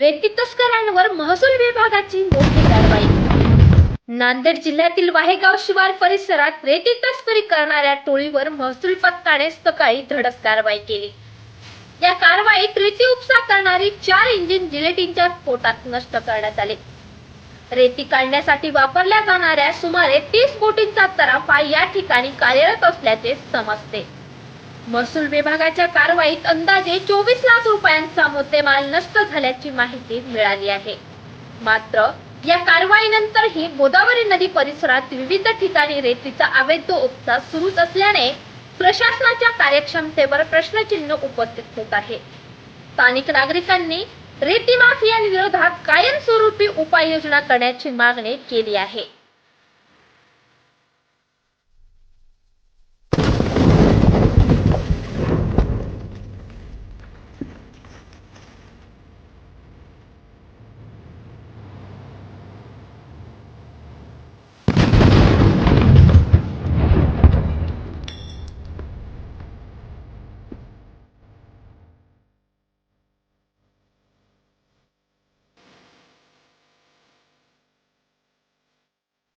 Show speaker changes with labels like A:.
A: रेती तस्करांवर महसूल विभागाची मोठी कारवाई. नांदेड जिल्ह्यातील वाहेगाव शिवार परिसरात रेती तस्करी करणाऱ्या टोळीवर महसूल पथकाने सकाळी धडक कारवाई केली. या कारवाईत रेती उपसा करणारी चार इंजिन जिलेटिनच्या पोटात नष्ट करण्यात आले. रेती काढण्यासाठी वापरल्या जाणाऱ्या सुमारे तीस कोटींचा तराफा या ठिकाणी कार्यरत असल्याचे समजते. महसूल विभागाच्या कारवाईत अंदाजे चोवीस लाख रुपयांचा मुद्देमाल नष्ट झाल्याची माहिती मिळाली आहे. मात्र या कारवाईनंतरही गोदावरी नदी परिसरात विविध ठिकाणी रेतीचा अवैध उपसा सुरूच असल्याने प्रशासनाच्या कार्यक्षमतेवर प्रश्नचिन्ह उपस्थित होत आहे. स्थानिक नागरिकांनी रेती माफियांविरोधात कायमस्वरूपी उपाययोजना करण्याची मागणी केली आहे.